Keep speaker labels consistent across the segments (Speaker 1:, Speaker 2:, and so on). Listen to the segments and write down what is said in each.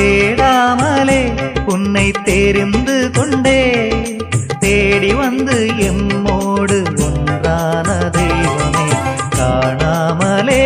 Speaker 1: தேடாமலே உன்னை தெரிந்து கொண்டே தேடி வந்து எம்மோடு ஒன்றான தெய்வமே காணாமலே.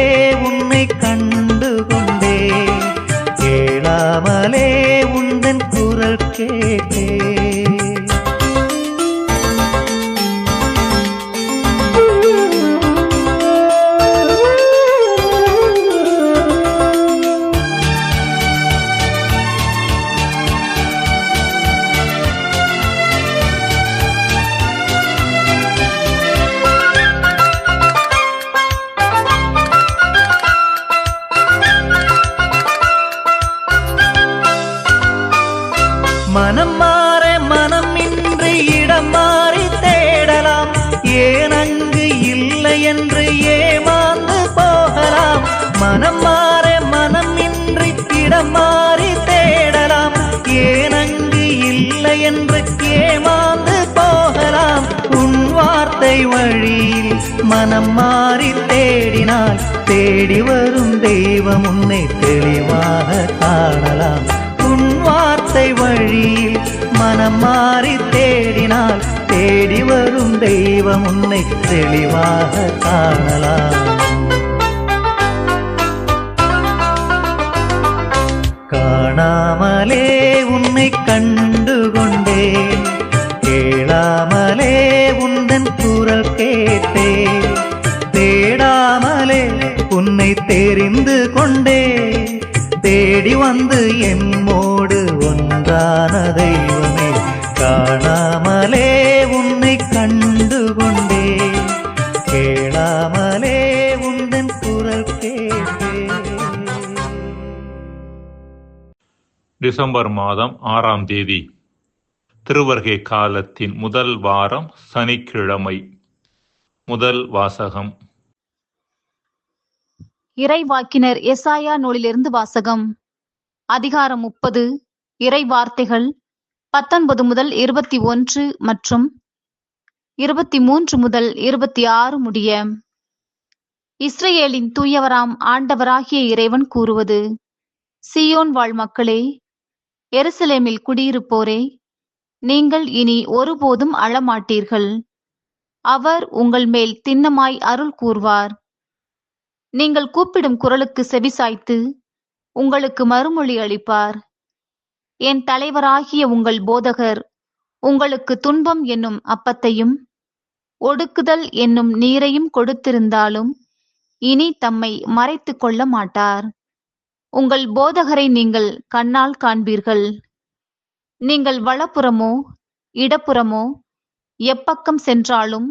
Speaker 1: தேடி வரும் தெய்வம் உன்னை தெளிவாக காணலாம். உன் வார்த்தை வழியில் மனம் மாறி தேடினால் தேடி வரும் தெய்வம் உன்னை தெளிவாக காணலாம். காணாமலே வந்து எம்மோடு ஒன்றான தெய்வமே. காணாமலே உன்னை கண்டு கொண்டே. கேளாமலே உந்தன் குரல் கேட்டே.
Speaker 2: டிசம்பர் மாதம் ஆறாம் தேதி. திருவருகை காலத்தின் முதல் வாரம் சனிக்கிழமை. முதல் வாசகம்.
Speaker 3: இறைவாக்கினர் எசாயா நூலிலிருந்து வாசகம். அதிகாரம் முப்பது இறை வார்த்தைகள் பத்தொன்பது முதல் இருபத்தி ஒன்று மற்றும் இருபத்தி மூன்று முதல் இருபத்தி ஆறு முடிய. இஸ்ரேலின் தூயவராம் ஆண்டவராகிய இறைவன் கூறுவது சியோன் வாழ் மக்களே எருசலேமில் குடியிருப்போரே நீங்கள் இனி ஒருபோதும் அழமாட்டீர்கள். அவர் உங்கள் மேல் திண்ணமாய் அருள் கூர்வார் நீங்கள் கூப்பிடும் குரலுக்கு செவிசாய்த்து உங்களுக்கு மறுமொழி அளிப்பார். என் தலைவராகிய உங்கள் போதகர் உங்களுக்கு துன்பம் என்னும் அப்பத்தையும் ஒடுக்குதல் என்னும் நீரையும் கொடுத்திருந்தாலும் இனி தம்மை மறைத்து கொள்ள மாட்டார். உங்கள் போதகரை நீங்கள் கண்ணால் காண்பீர்கள். நீங்கள் வலப்புறமோ இடப்புறமோ எப்பக்கம் சென்றாலும்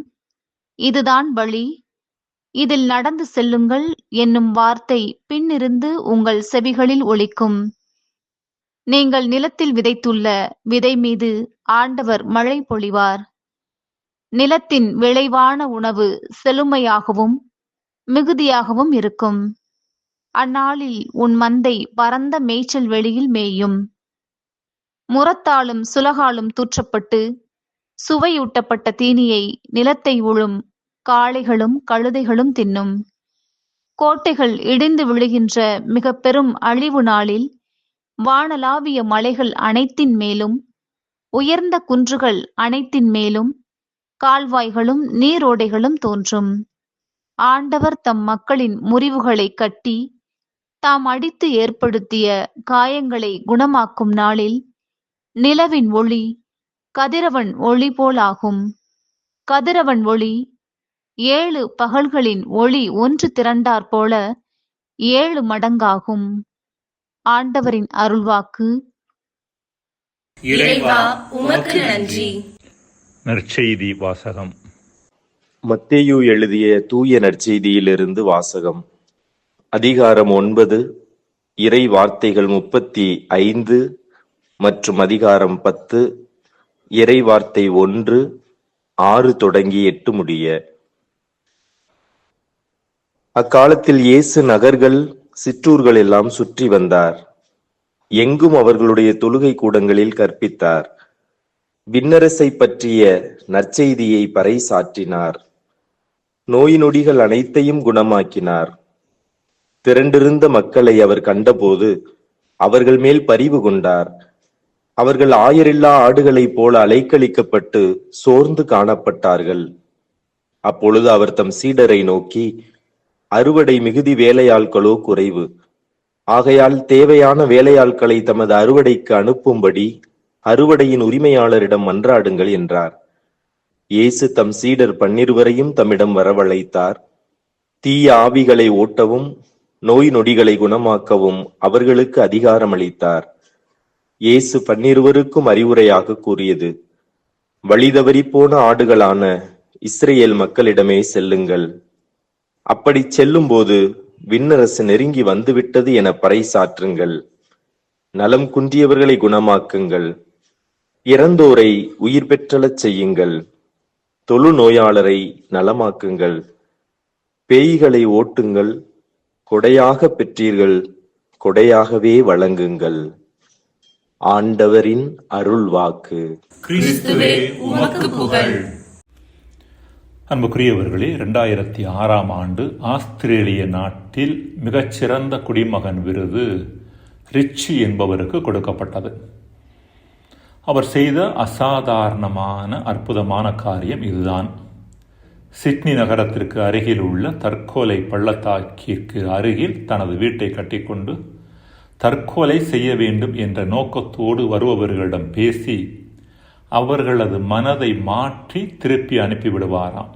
Speaker 3: இதுதான் வழி. இதில் நடந்து செல்லுங்கள் என்னும் வார்த்தை பின்னிருந்து உங்கள் செவிகளில் ஒலிக்கும். நீங்கள் நிலத்தில் விதைத்துள்ள விதை மீது ஆண்டவர் மழை பொழிவார். நிலத்தின் விளைவான உணவு செழுமையாகவும் மிகுதியாகவும் இருக்கும். அந்நாளில் உன் மந்தை பரந்த மேய்ச்சல் வெளியில் மேயும். முரத்தாலும் சுலகாலும் தூற்றப்பட்டு சுவையூட்டப்பட்ட தீனியை நிலத்தை உழும் காளைகளும் கழுதைகளும் தின்னும். கோட்டைகள் இடிந்து விழுகின்ற மிக பெரும் அழிவு நாளில் வானலாவிய மலைகள் அனைத்தின் மேலும் உயர்ந்த குன்றுகள் அனைத்தின் மேலும் கால்வாய்களும் நீரோடைகளும் தோன்றும். ஆண்டவர் தம் மக்களின் முறிவுகளை கட்டி தாம் அடித்து ஏற்படுத்திய காயங்களை குணமாக்கும் நாளில் நிலவின் ஒளி கதிரவன் ஒளி போலாகும். கதிரவன் ஒளி ஏழு பகல்களின் ஒளி ஒன்று திரண்டாற் போல ஏழு மடங்காகும். ஆண்டவரின் அருள்வாக்கு.
Speaker 4: இறைவா உமக்கு நன்றி.
Speaker 2: நற்செய்தி வாசகம்.
Speaker 5: மத்தேயு எழுதிய தூய நற்செய்தியிலிருந்து வாசகம். அதிகாரம் ஒன்பது இறை வார்த்தைகள் முப்பத்தி ஐந்து மற்றும் அதிகாரம் பத்து இறை வார்த்தை ஒன்று ஆறு தொடங்கி எட்டு முடிய. அக்காலத்தில் இயேசு நகர்கள் சிற்றூர்கள் எல்லாம் சுற்றி வந்தார். எங்கும் அவர்களுடைய தொழுகை கூடங்களில் கற்பித்தார். விண்ணரசை பற்றிய நற்செய்தியை பறைசாற்றினார். நோய் நொடிகள் அனைத்தையும் குணமாக்கினார். திரண்டிருந்த மக்களை அவர் கண்டபோது அவர்கள் மேல் பரிவு கொண்டார். அவர்கள் ஆயரில்லா ஆடுகளைப் போல அலைக்கழிக்கப்பட்டு சோர்ந்து காணப்பட்டார்கள். அப்பொழுது அவர் தம் சீடரை நோக்கி அறுவடை மிகுதி வேலையாட்களோ குறைவு. ஆகையால் தேவையான வேலையாட்களை தமது அறுவடைக்கு அனுப்பும்படி அறுவடையின் உரிமையாளரிடம் மன்றாடுங்கள் என்றார். இயேசு தம் சீடர் பன்னிருவரையும் தம்மிடம் வரவழைத்தார். தீய ஆவிகளை ஓட்டவும் நோய் நொடிகளை குணமாக்கவும் அவர்களுக்கு அதிகாரம் அளித்தார் இயேசு பன்னிருவருக்கும் அறிவுரையாக கூறியது வழிதவறி போன ஆடுகளான இஸ்ரேல் மக்களிடமே செல்லுங்கள். அப்படிச் செல்லும்போது விண்ணரசு நெருங்கி வந்துவிட்டது என பறைசாற்றுங்கள். நலம் குன்றியவர்களை குணமாக்குங்கள். இறந்தோரை உயிர் பெற்றலச் செய்யுங்கள். தொழு நோயாளரை நலமாக்குங்கள். பேய்களை ஓட்டுங்கள். கொடையாக பெற்றீர்கள். கொடையாகவே வழங்குங்கள். ஆண்டவரின் அருள் வாக்கு
Speaker 4: கிறிஸ்துவே உமக்கு புகழ்.
Speaker 2: அன்புக்குரியவர்களே ரெண்டாயிரத்தி ஆறாம் ஆண்டு ஆஸ்திரேலிய நாட்டில் மிகச்சிறந்த குடிமகன் விருது ரிச்சி என்பவருக்கு கொடுக்கப்பட்டது. அவர் செய்த அசாதாரணமான அற்புதமான காரியம் இதுதான். சிட்னி நகரத்திற்கு அருகில் உள்ள தற்கொலை பள்ளத்தாக்கிற்கு அருகில் தனது வீட்டை கட்டிக்கொண்டு தற்கொலை செய்ய வேண்டும் என்ற நோக்கத்தோடு வருபவர்களிடம் பேசி அவர்களது மனதை மாற்றி திருப்பி அனுப்பிவிடுவாராம்.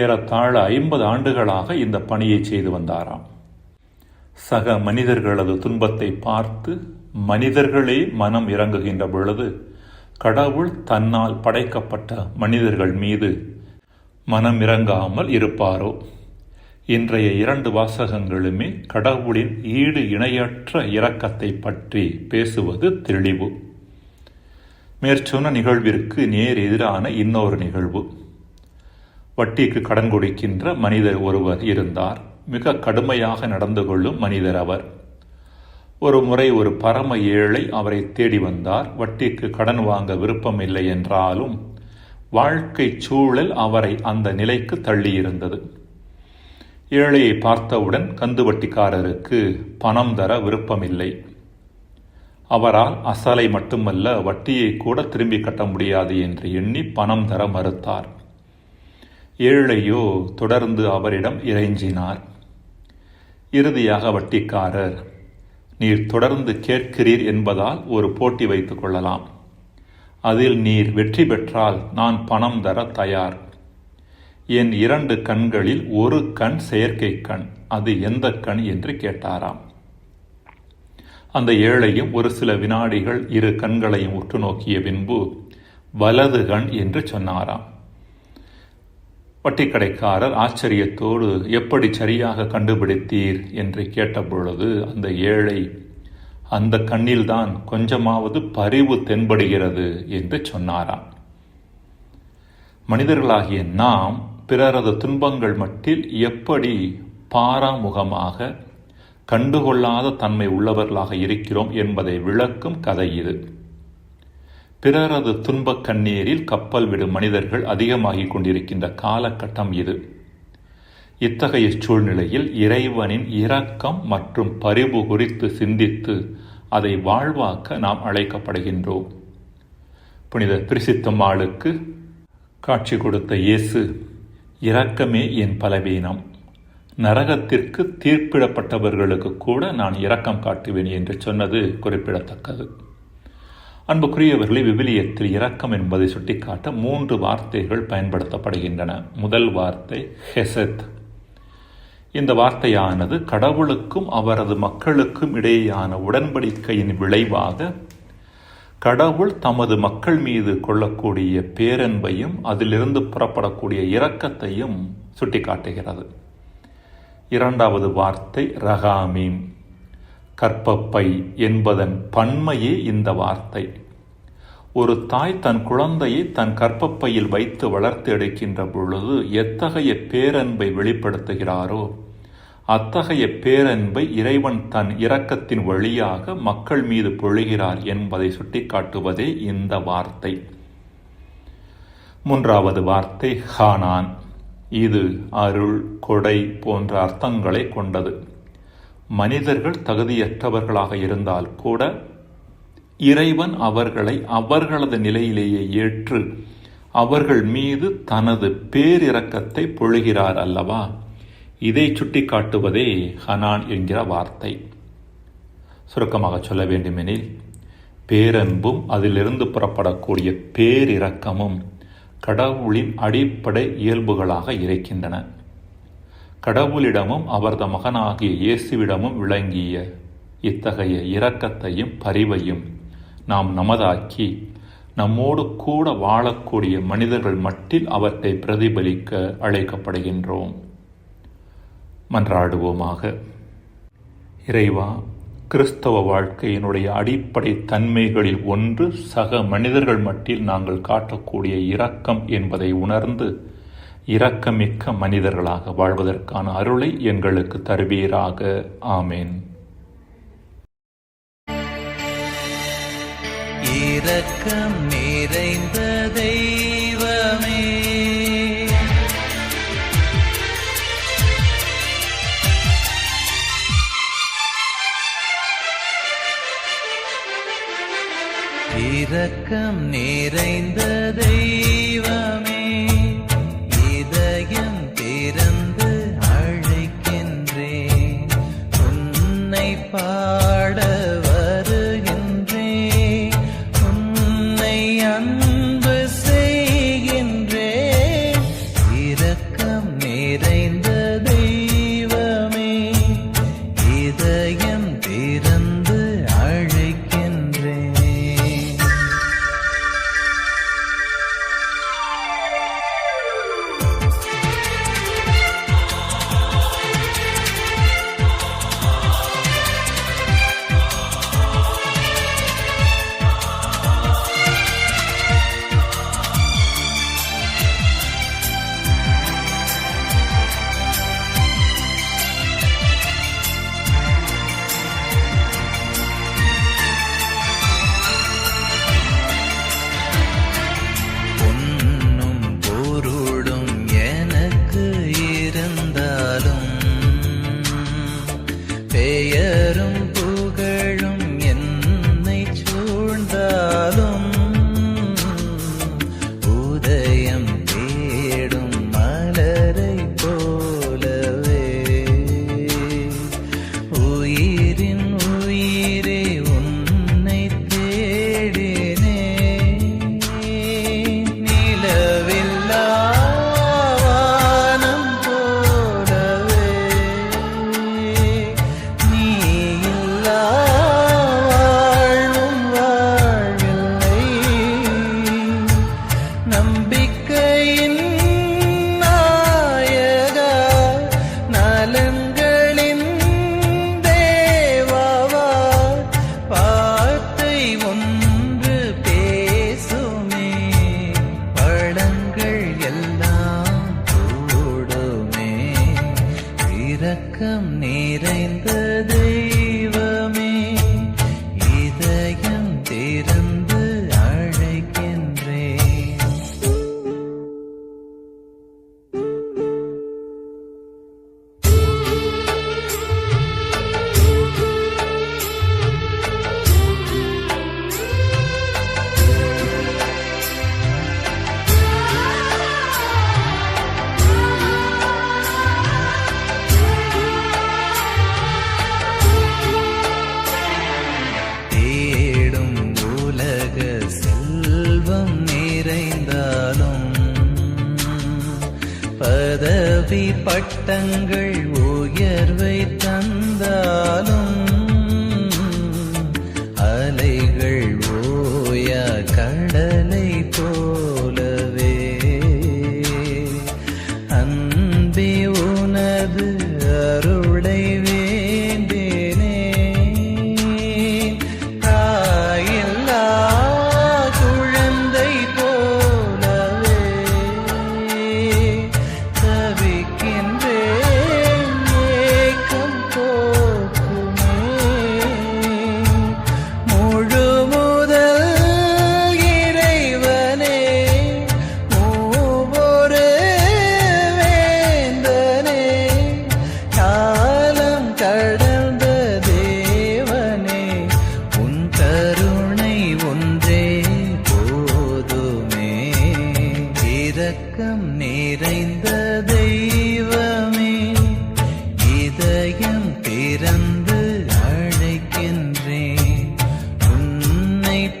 Speaker 2: ஏறத்தாழ ஐம்பது ஆண்டுகளாக இந்த பணியை செய்து வந்தாராம். சக மனிதர்களது துன்பத்தை பார்த்து மனிதர்களே மனம் இறங்குகின்ற பொழுது கடவுள் தன்னால் படைக்கப்பட்ட மனிதர்கள் மீது மனம் இறங்காமல் இருப்பாரோ? இன்றைய இரண்டு வாசகங்களுமே கடவுளின் ஈடு இணையற்ற இரக்கத்தை பற்றி பேசுவது தெளிவு. மேற்சொன்ன நிகழ்விற்கு நேர் எதிரான இன்னொரு நிகழ்வு. வட்டிக்கு கடன் கொடுக்கின்ற மனிதர் ஒருவர் இருந்தார். மிக கடுமையாக நடந்து கொள்ளும் மனிதர் அவர். ஒரு முறை ஒரு பரம ஏழை அவரை தேடி வந்தார். வட்டிக்கு கடன் வாங்க விருப்பம் இல்லை என்றாலும் வாழ்க்கை சூழல் அவரை அந்த நிலைக்கு தள்ளியிருந்தது. ஏழையை பார்த்தவுடன் கந்து வட்டிக்காரருக்கு பணம் தர விருப்பமில்லை. அவரால் அசலை மட்டுமல்ல வட்டியை கூட திரும்பி கட்ட முடியாது என்று எண்ணி பணம் தர மறுத்தார். ஏழையோ தொடர்ந்து அவரிடம் இறைஞ்சினார். இறுதியாக வட்டிக்காரர் நீர் தொடர்ந்து கேட்கிறீர் என்பதால் ஒரு போட்டி வைத்துக் கொள்ளலாம். அதில் நீர் வெற்றி பெற்றால் நான் பணம் தர தயார். என் இரண்டு கண்களில் ஒரு கண் செயற்கை கண் அது எந்த கண்? என்று கேட்டாராம். அந்த ஏழையும் ஒரு சில வினாடிகள் இரு கண்களையும் உற்று நோக்கிய பின்பு வலது கண் என்று சொன்னாராம். வட்டிக்கடைக்காரர் ஆச்சரியத்தோடு எப்படி சரியாக கண்டுபிடித்தீர்? என்று கேட்டபொழுது அந்த ஏழை அந்த கண்ணில்தான் கொஞ்சமாவது பரிவு தென்படுகிறது என்று சொன்னாராம். மனிதர்களாகிய நாம் பிறரது துன்பங்கள் மட்டில் எப்படி பாராமுகமாக கண்டுகொள்ளாத தன்மை உள்ளவர்களாக இருக்கிறோம் என்பதை விளக்கும் கதை இது. பிறரது துன்பக் கண்ணீரில் கப்பல் விடும் மனிதர்கள் அதிகமாகிக் கொண்டிருக்கின்ற காலகட்டம் இது. இத்தகைய சூழ்நிலையில் இறைவனின் இரக்கம் மற்றும் பரிவு குறித்து சிந்தித்து அதை வாழ்வாக்க நாம் அழைக்கப்படுகின்றோம். புனித பிரிசித்தம்மாளுக்கு காட்சி கொடுத்த இயேசு இரக்கமே என் பலவீனம். நரகத்திற்கு தீர்ப்பிடப்பட்டவர்களுக்கு கூட நான் இரக்கம் காட்டுவேன் என்று சொன்னது குறிப்பிடத்தக்கது. அன்புக்குரியவர்களை விவிலியத்தில் இரக்கம் என்பதை சுட்டிக்காட்ட மூன்று வார்த்தைகள் பயன்படுத்தப்படுகின்றன. முதல் வார்த்தை ஹெசத். இந்த வார்த்தையானது கடவுளுக்கும் அவரது மக்களுக்கும் இடையேயான உடன்படிக்கையின் விளைவாக கடவுள் தமது மக்கள் மீது கொள்ளக்கூடிய பேரன்பையும் அதிலிருந்து புறப்படக்கூடிய இரக்கத்தையும் சுட்டிக்காட்டுகிறது. இரண்டாவது வார்த்தை ரகாமீம் கற்பப்பை என்பதன் பன்மையே இந்த வார்த்தை. ஒரு தாய் தன் குழந்தையை தன் கற்பப்பையில் வைத்து வளர்த்து எடுக்கின்ற பொழுது எத்தகைய பேரன்பை வெளிப்படுத்துகிறாரோ அத்தகைய பேரன்பை இறைவன் தன் இரக்கத்தின் வழியாக மக்கள் மீது பொழிகிறார் என்பதை சுட்டிக்காட்டுவதே இந்த வார்த்தை. மூன்றாவது வார்த்தை ஹானான். இது அருள் கொடை போன்ற அர்த்தங்களை கொண்டது. மனிதர்கள் தகுதியற்றவர்களாக இருந்தால் கூட இறைவன் அவர்களை அவர்களது நிலையிலேயே ஏற்று அவர்கள் மீது தனது பேரிரக்கத்தை பொழுகிறார் அல்லவா? இதை சுட்டிக்காட்டுவதே ஹனான் என்கிற வார்த்தை. சுருக்கமாக சொல்ல வேண்டுமெனில் பேரன்பும் அதிலிருந்து புறப்படக்கூடிய பேரிரக்கமும் கடவுளின் அடிப்படை இயல்புகளாக இருக்கின்றன. கடவுளிடமும் அவரது மகனாகிய இயேசுவிடமும் விளங்கிய இத்தகைய இரக்கத்தையும் பரிவையும் நாம் நமதாக்கி நம்மோடு கூட வாழக்கூடிய மனிதர்கள் மட்டில் அவற்றை பிரதிபலிக்க அழைக்கப்படுகின்றோம். மன்றாடுவோமாக. இறைவா கிறிஸ்தவ வாழ்க்கையினுடைய அடிப்படை தன்மைகளில் ஒன்று சக மனிதர்கள் மட்டில் நாங்கள் காட்டக்கூடிய இரக்கம் என்பதை உணர்ந்து இரக்கமிக்க மனிதர்களாக வாழ்வதற்கான அருளை எங்களுக்கு தருவீராக. ஆமேன்.
Speaker 6: இரக்கம் நிறைந்த தெய்வமே. இரக்கம் நிறைந்த தெய்வம் இதயம் திறந்து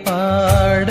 Speaker 6: பாட